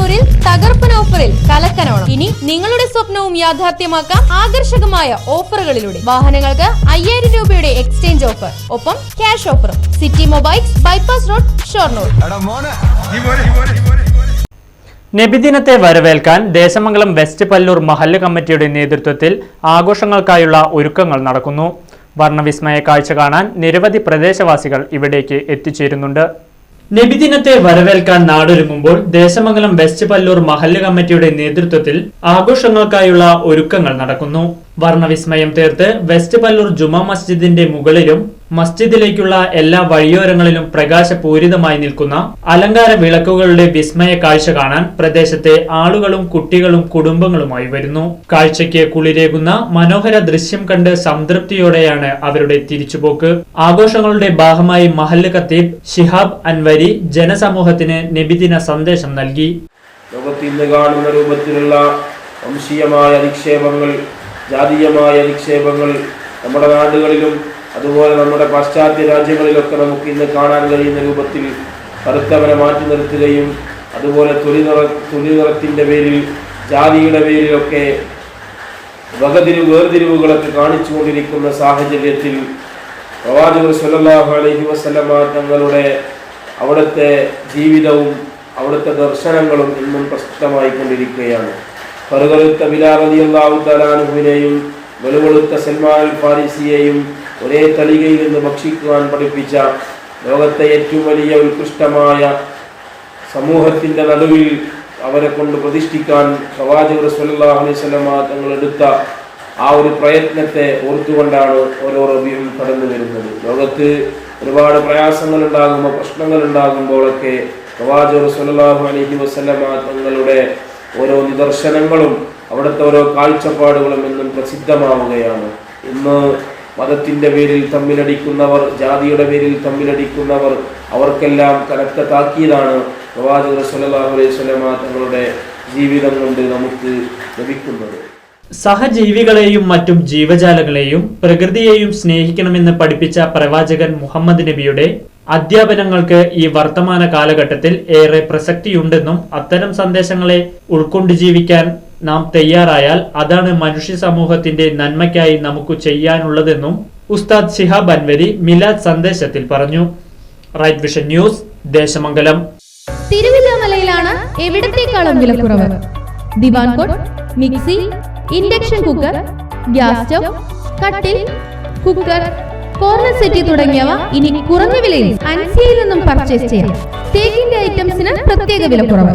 ഷൊർണൂരിൽ തകർപ്പൻ ഓഫറിൽ കലക്കനോണം. ഇനി നിങ്ങളുടെ സ്വപ്നവും യാഥാർത്ഥ്യമാക്കാം ആകർഷകമായ ഓഫറുകളിലൂടെ. വാഹനങ്ങൾക്ക് അയ്യായിരം രൂപയുടെ എക്സ്ചേഞ്ച് ഓഫർ. ഒപ്പം ക്യാഷ് ഓഫറും. City mobiles bypass road Shoranur. നബിദിനത്തെ വരവേൽക്കാൻ ദേശമംഗലം വെസ്റ്റ് പല്ലൂർ മഹല്ല് കമ്മിറ്റിയുടെ നേതൃത്വത്തിൽ ആഘോഷങ്ങൾക്കായുള്ള ഒരുക്കങ്ങൾ നടക്കുന്നു. വർണവിസ്മയ കാഴ്ച കാണാൻ നിരവധി പ്രദേശവാസികൾ ഇവിടേക്ക് എത്തിച്ചേരുന്നുണ്ട്. നബിദിനത്തെ വരവേൽക്കാൻ നാടൊരുങ്ങുമ്പോൾ ദേശമംഗലം വെസ്റ്റ് പല്ലൂർ മഹല്ല് കമ്മിറ്റിയുടെ നേതൃത്വത്തിൽ ആഘോഷങ്ങൾക്കായുള്ള ഒരുക്കങ്ങൾ നടക്കുന്നു. വർണവിസ്മയം തീർത്ത് വെസ്റ്റ് പല്ലൂർ ജുമാ മസ്ജിദിന്റെ മുകളിലും മസ്ജിദിലേക്കുള്ള എല്ലാ വഴിയോരങ്ങളിലും പ്രകാശപൂരിതമായി നിൽക്കുന്ന അലങ്കാര വിളക്കുകളുടെ വിസ്മയ കാഴ്ച കാണാൻ പ്രദേശത്തെ ആളുകളും കുട്ടികളും കുടുംബങ്ങളുമായി വരുന്നു. കാഴ്ചയ്ക്ക് കുളിരേകുന്ന മനോഹര ദൃശ്യം കണ്ട് സംതൃപ്തിയോടെയാണ് അവരുടെ തിരിച്ചുപോക്ക്. ആഘോഷങ്ങളുടെ ഭാഗമായി മഹല്ല് ഖത്തീബ് ഷിഹാബ് അൻവരി ജനസമൂഹത്തിന് നബിദിന സന്ദേശം നൽകി. കാണുന്ന രൂപത്തിലുള്ള വംശീയമായ നിക്ഷേപങ്ങൾ ജാതീയമായ നിക്ഷേപങ്ങൾ നമ്മുടെ നാടുകളിലും അതുപോലെ നമ്മുടെ പാശ്ചാത്യ രാജ്യങ്ങളിലൊക്കെ നമുക്ക് ഇന്ന് കാണാൻ കഴിയുന്ന രൂപത്തിൽ കറുത്തവരെ മാറ്റി നിർത്തുകയും അതുപോലെ തൊലി നിറ തൊലി നിറത്തിന്റെ പേരിൽ ജാതിയുടെ പേരിലൊക്കെ വകതിരിവ് വേർതിരിവുകളൊക്കെ കാണിച്ചുകൊണ്ടിരിക്കുന്ന സാഹചര്യത്തിൽ പ്രവാചകർ സല്ലല്ലാഹു അലഹി വസ്ലമ തങ്ങളുടെ അവിടുത്തെ ജീവിതവും അവിടുത്തെ ദർശനങ്ങളും ഇന്നും പ്രസക്തമായി കൊണ്ടിരിക്കുകയാണ്. കറുകറുത്ത ബിലാറലിയല്ലാഹു തലാനുവിനെയും വെളുവെളുത്ത സൽമാൻ ഫാരിസിയെയും ഒരേ തളികയിൽ നിന്ന് ഭക്ഷിക്കുവാൻ പഠിപ്പിച്ച ലോകത്തെ ഏറ്റവും വലിയ ഉത്കൃഷ്ടമായ സമൂഹത്തിന്റെ നടുവിൽ അവരെ കൊണ്ട് പ്രതിഷ്ഠിക്കാൻ പ്രവാചകർ സല്ലല്ലാഹു അലൈഹി തങ്ങൾ എടുത്ത ആ ഒരു പ്രയത്നത്തെ ഓർത്തുകൊണ്ടാണ് ഓരോ റബിയും കടന്നു വരുന്നത്. ലോകത്ത് ഒരുപാട് പ്രയാസങ്ങൾ ഉണ്ടാകുമ്പോൾ പ്രശ്നങ്ങൾ ഉണ്ടാകുമ്പോഴൊക്കെ പ്രവാചകർ സല്ലല്ലാഹു അലൈഹി വസല്ലമ തങ്ങളുടെ ഓരോ നിദർശനങ്ങളും അവിടുത്തെ ഓരോ കാഴ്ചപ്പാടുകളും എന്നും പ്രസിദ്ധമാവുകയാണ്. ഇന്ന് മതത്തിന്റെ പേരിൽ തമ്മിലടിക്കുന്നവർ ജാതിയുടെ പേരിൽ തമ്മിലടിക്കുന്നവർ അവർക്കെല്ലാം കനത്ത താക്കീതാണ് പ്രവാചകർ സല്ലല്ലാഹു അലൈഹി തങ്ങളുടെ ജീവിതം കൊണ്ട് നമുക്ക് ലഭിക്കുന്നത്. സഹജീവികളെയും മറ്റും ജീവജാലങ്ങളെയും പ്രകൃതിയെയും സ്നേഹിക്കണമെന്ന് പഠിപ്പിച്ച പ്രവാചകൻ മുഹമ്മദ് നബിയുടെ അധ്യാപനങ്ങൾക്ക് ഈ വർത്തമാന കാലഘട്ടത്തിൽ ഏറെ പ്രസക്തിയുണ്ടെന്നും അത്തരം സന്ദേശങ്ങളെ ഉൾക്കൊണ്ട് ജീവിക്കാൻ നാം തയ്യാറായാൽ അതാണ് മനുഷ്യ സമൂഹത്തിന്റെ നന്മയ്ക്കായി നമുക്ക് ചെയ്യാനുള്ളതെന്നും ഉസ്താദ് ഷിഹാബ് അൻവരി മിലാദ് സന്ദേശത്തിൽ പറഞ്ഞു. Right vision news Desamangalam. തിരുവില്ലാമലയിലാണ് എവിടത്തേക്കാളും വിലക്കുറവ്? Divan cot mixie induction cooker gas stove കട്ടിൽ കുക്കർ കോർണർ സെറ്റി തുടങ്ങിയവ ഇനി കുറഞ്ഞ വിലയിൽ അൻസിയിൽ നിന്നും പർച്ചേസ് ചെയ്യാം. തേക്കിന്റെ ഐറ്റംസിന് പ്രത്യേക വിലക്കുറവ്.